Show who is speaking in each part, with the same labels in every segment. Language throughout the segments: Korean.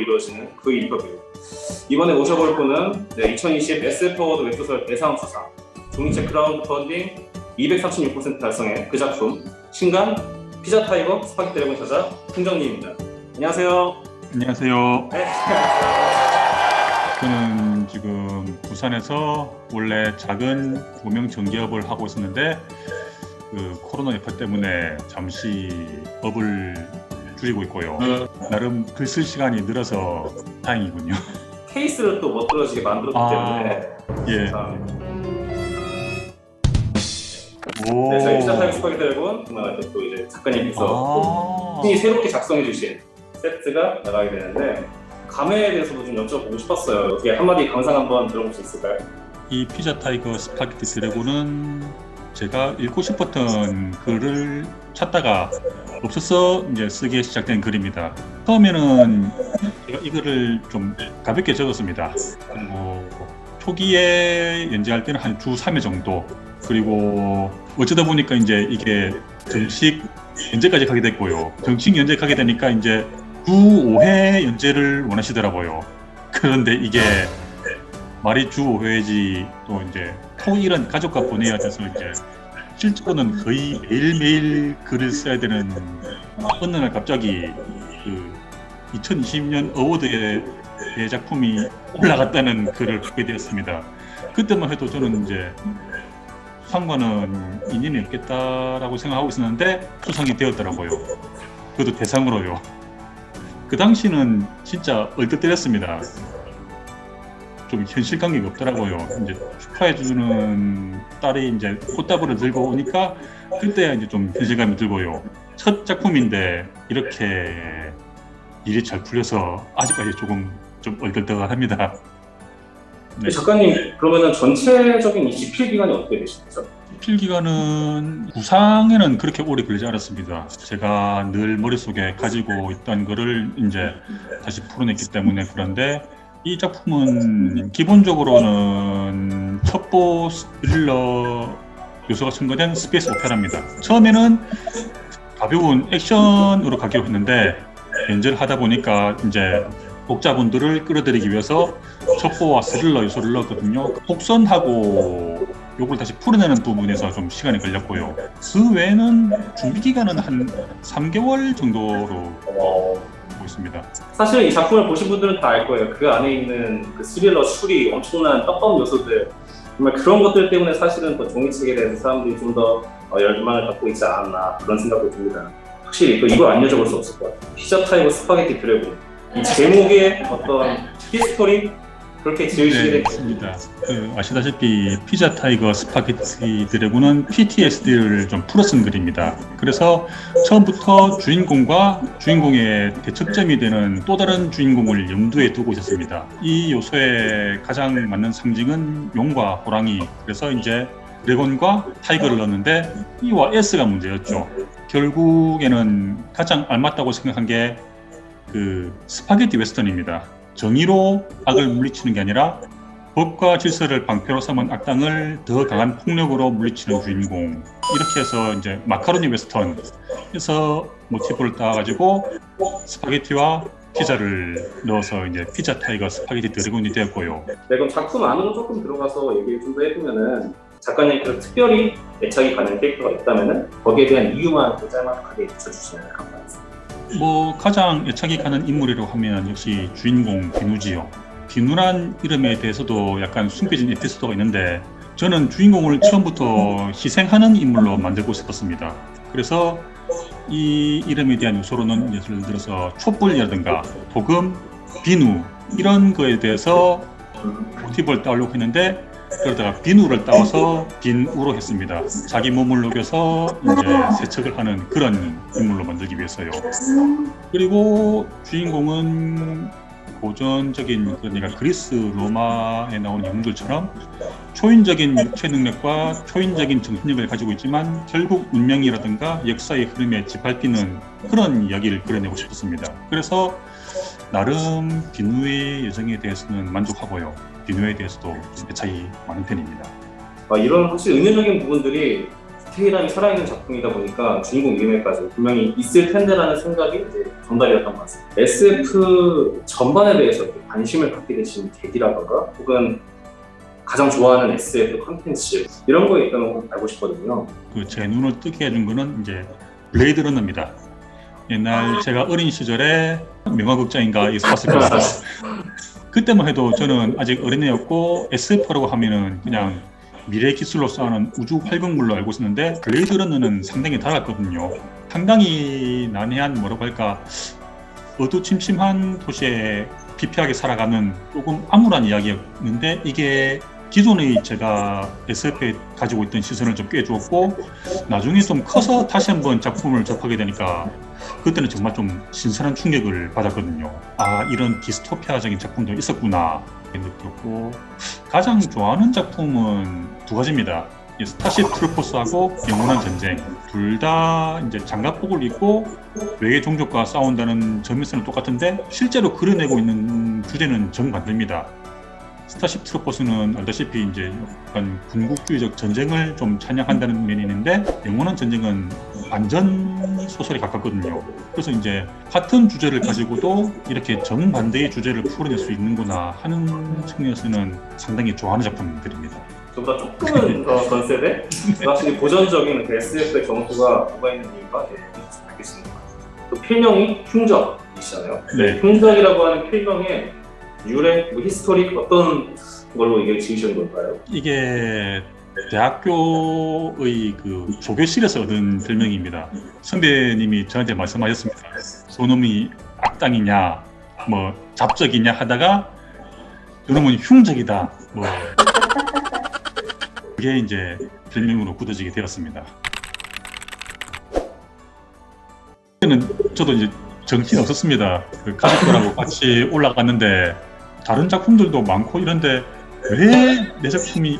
Speaker 1: 이루어지는 그 인터뷰. 이번에 모셔볼 분은 네, 2020 SF 어워드 웹소설 대상 수상, 종이책 크라우드 펀딩 236% 달성의 그 작품 신간 피자 타이거 스파게티 드래곤 저자 흥정님입니다. 안녕하세요.
Speaker 2: 안녕하세요.
Speaker 1: 네.
Speaker 2: 저는 지금 부산에서 원래 작은 조명 전기업을 하고 있었는데 그 코로나 여파 때문에 잠시 업을 줄이고 있고요. 나름 글 쓸 시간이 늘어서 다행이군요.
Speaker 1: 케이스를 또 멋들어지게 만들었기
Speaker 2: 아.
Speaker 1: 때문에
Speaker 2: 예.
Speaker 1: 자,
Speaker 2: 오.
Speaker 1: 네, 저희 타이거 스파게티 드래곤 그만할 때또 이제 작가님께서
Speaker 2: 아.
Speaker 1: 새롭게 작성해 주신 세트가 나가게 되는데 감회에 대해서도 좀 여쭤보고 싶었어요. 어떻게 한마디 감상 한번 들어볼 수 있을까요?
Speaker 2: 이 피자 타이거 스파게티 드래곤은 제가 읽고 싶었던 글을 찾다가 없어서 이제 쓰기 시작된 글입니다. 처음에는 제가 이 글을 좀 가볍게 적었습니다. 그리고 초기에 연재할 때는 한 주 3회 정도 그리고 어쩌다 보니까 이제 이게 정식 연재까지 가게 됐고요. 정식 연재 가게 되니까 이제 주 5회 연재를 원하시더라고요. 그런데 이게 말이 주 5회지 또 이제 토일은 가족과 보내야 돼서 이제 실제로는 거의 매일매일 글을 써야 되는 어느 날 갑자기 그 2020년 어워드의 작품이 올라갔다는 글을 받게 되었습니다. 그때만 해도 저는 이제 수상과는 인연이 없겠다라고 생각하고 있었는데 수상이 되었더라고요. 그것도 대상으로요. 그 당시는 진짜 얼떨떨했습니다. 좀 현실 감각이 없더라고요. 이제 축하해주는 딸이 이제 꽃다발을 들고 오니까 그때 이제 좀 현실감이 들고요. 첫 작품인데 이렇게 일이 잘 풀려서 아직까지 조금 좀 얼떨떨합니다. 네.
Speaker 1: 작가님 그러면은 전체적인 이 집필 기간이 어떻게 되시죠?
Speaker 2: 필 기간은 구상에는 그렇게 오래 걸리지 않았습니다. 제가 늘 머릿속에 가지고 있던 거를 이제 다시 풀어냈기 때문에 그런데 이 작품은 기본적으로는 첩보 스릴러 요소가 첨가된 스페이스 오페라입니다. 처음에는 가벼운 액션으로 가기로 했는데 연재를 하다 보니까 이제 독자분들을 끌어들이기 위해서 첩보와 스릴러 요소를 넣었거든요. 복선하고 요걸 다시 풀어내는 부분에서 좀 시간이 걸렸고요. 그 외에는 준비 기간은 한 3개월 정도로 보고 있습니다.
Speaker 1: 사실 이 작품을 보신 분들은 다 알 거예요. 그 안에 있는 그 스릴러 추리, 엄청난 떡밥 요소들 정말 그런 것들 때문에 사실은 또 종이책에 대해서 사람들이 좀 더 열망을 갖고 있지 않았나 그런 생각도 듭니다. 확실히 또 이걸 안 여쭤볼 수 없을 것 같아요. 피자 타이거 스파게티 드래곤 이 제목의 어떤 히스토리 그렇게 지으시게
Speaker 2: 네,
Speaker 1: 된
Speaker 2: 맞습니다. 그 아시다시피 피자 타이거 스파게티 드래곤은 PTSD를 좀 풀어 쓴 글입니다. 그래서 처음부터 주인공과 주인공의 대척점이 되는 또 다른 주인공을 염두에 두고 있었습니다. 이 요소에 가장 맞는 상징은 용과 호랑이. 그래서 이제 드래곤과 타이거를 넣었는데 E와 S가 문제였죠. 결국에는 가장 알맞다고 생각한 게 그 스파게티 웨스턴입니다. 정의로 악을 물리치는 게 아니라 법과 질서를 방패로 삼은 악당을 더 강한 폭력으로 물리치는 주인공 이렇게 해서 이제 마카로니 웨스턴에서 모티브를 따가지고 스파게티와 피자를 넣어서 이제 피자 타이거 스파게티 드래곤이 되었고요.
Speaker 1: 네, 그럼 작품 안으로 조금 들어가서 얘기를 좀 더 해보면은 작가님께서 특별히 애착이 가는 캐릭터가 있다면은 거기에 대한 이유만 또 짤막하게 붙여주시면 감사하겠습니다.
Speaker 2: 뭐 가장 애착이 가는 인물이라고 하면 역시 주인공 비누지요. 비누란 이름에 대해서도 약간 숨겨진 에피소드가 있는데 저는 주인공을 처음부터 희생하는 인물로 만들고 싶었습니다. 그래서 이 이름에 대한 요소로는 예를 들어서 촛불이라든가 도금, 비누 이런 거에 대해서 모티브를 따오려고 했는데 그러다가 비누를 따와서 빈우로 했습니다. 자기 몸을 녹여서 이제 세척을 하는 그런 인물로 만들기 위해서요. 그리고 주인공은 고전적인 그러니까 그리스 로마에 나오는 영웅들처럼 초인적인 육체 능력과 초인적인 정신력을 가지고 있지만 결국 운명이라든가 역사의 흐름에 짓밟히는 그런 이야기를 그려내고 싶었습니다. 그래서 나름 비누의 여정에 대해서는 만족하고요. 비누에 대해서도 좀 애착이 많은 편입니다.
Speaker 1: 아, 이런 확실히 은연적인 부분들이 디테일함이 살아있는 작품이다 보니까 주인공 이름에까지 분명히 있을 텐데라는 생각이 이제 전달이었던 것 같습니다. SF 전반에 대해서 관심을 갖게 되신 계기라던가 혹은 가장 좋아하는 SF 컨텐츠 이런 거에 있다면 꼭 알고 싶거든요.
Speaker 2: 그 제 눈을 뜨게 해준 거는 이제 블레이드 러너입니다. 옛날 제가 어린 시절에 명화극장인가 봤을 거예요. 그때만 해도 저는 아직 어린애였고 SF라고 하면은 그냥 미래 기술로 쌓아놓은 우주 활극물로 알고 있었는데 블레이드 러너는 상당히 달랐거든요. 상당히 난해한 뭐라고 할까 어두침침한 도시에 비피하게 살아가는 조금 암울한 이야기였는데 이게 기존의 제가 SF에 가지고 있던 시선을 좀 꿰주었고 나중에 좀 커서 다시 한번 작품을 접하게 되니까 그때는 정말 좀 신선한 충격을 받았거든요. 아 이런 디스토피아적인 작품도 있었구나 느꼈고 가장 좋아하는 작품은 두 가지입니다. 이 스타쉽 트루퍼스하고 영원한 전쟁 둘 다 이제 장갑복을 입고 외계 종족과 싸운다는 점에서는 똑같은데 실제로 그려내고 있는 주제는 정반대입니다. 스타쉽 트루퍼스는 알다시피 이제 약간 군국주의적 전쟁을 좀 찬양한다는 면이 있는데 영원한 전쟁은 안전 소설에 가깝거든요. 그래서 이제 같은 주제를 가지고도 이렇게 정반대의 주제를 풀어낼 수 있는구나 하는 측면에서는 상당히 좋아하는 작품들입니다.
Speaker 1: 저보다 조금은 더 전세대 확실히 고전적인 그 SF의 정수가 뭐가 있는 이유가 네, 알겠습니다. 그 필명이 흉적이시잖아요.
Speaker 2: 네.
Speaker 1: 흉적이라고 하는 필명의 유래, 뭐 히스토리 어떤 걸로 이게 지으신 걸까요?
Speaker 2: 이게 대학교의 그 조교실에서 얻은 별명입니다. 선배님이 저한테 말씀하셨습니다. 소놈이 악당이냐, 뭐 잡적이냐 하다가 그놈은 흉적이다. 뭐 그게 이제 별명으로 굳어지게 되었습니다. 그때는 저도 이제 정신이 없었습니다. 그 가족들하고 같이 올라갔는데 다른 작품들도 많고 이런데 왜 내 작품이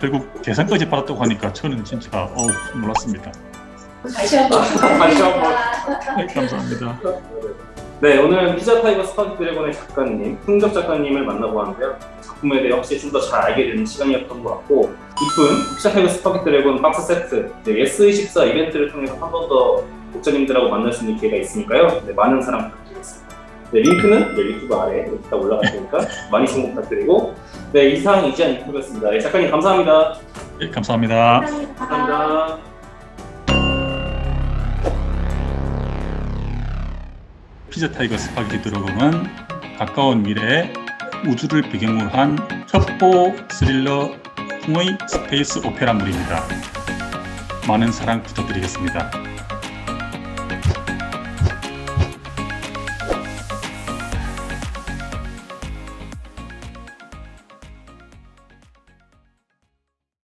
Speaker 2: 결국 대상까지 받았다고 하니까 저는 진짜 어우 놀랐습니다.
Speaker 3: 다시 한번
Speaker 1: 다시 한번.
Speaker 2: 네, 감사합니다.
Speaker 1: 네, 오늘 피자 타이거 스파크 드래곤의 작가님, 흥적 작가님을 만나보았는데요. 작품에 대해 확실히 좀더 잘 알게 되는 시간이었던 것 같고, 이쁜 피자 타이거 스파크 드래곤 박스 세트, 이제 예스24 이벤트를 통해서 한 번 더 독자님들하고 만날 수 있는 기회가 있으니까요. 네, 많은 사랑 부탁드리겠습니다. 네, 링크는 네, 유튜브 아래에 이렇게 다 올라갈 테니까 많이 시청 부탁드리고, 네, 이상 이지한 인터뷰였습니다. 네, 작가님 감사합니다.
Speaker 2: 네, 감사합니다.
Speaker 1: 감사합니다.
Speaker 2: 피자 타이거 스파게티 드래곤은 가까운 미래에 우주를 배경으로 한 첩보 스릴러 풍의 스페이스 오페라물입니다. 많은 사랑 부탁드리겠습니다.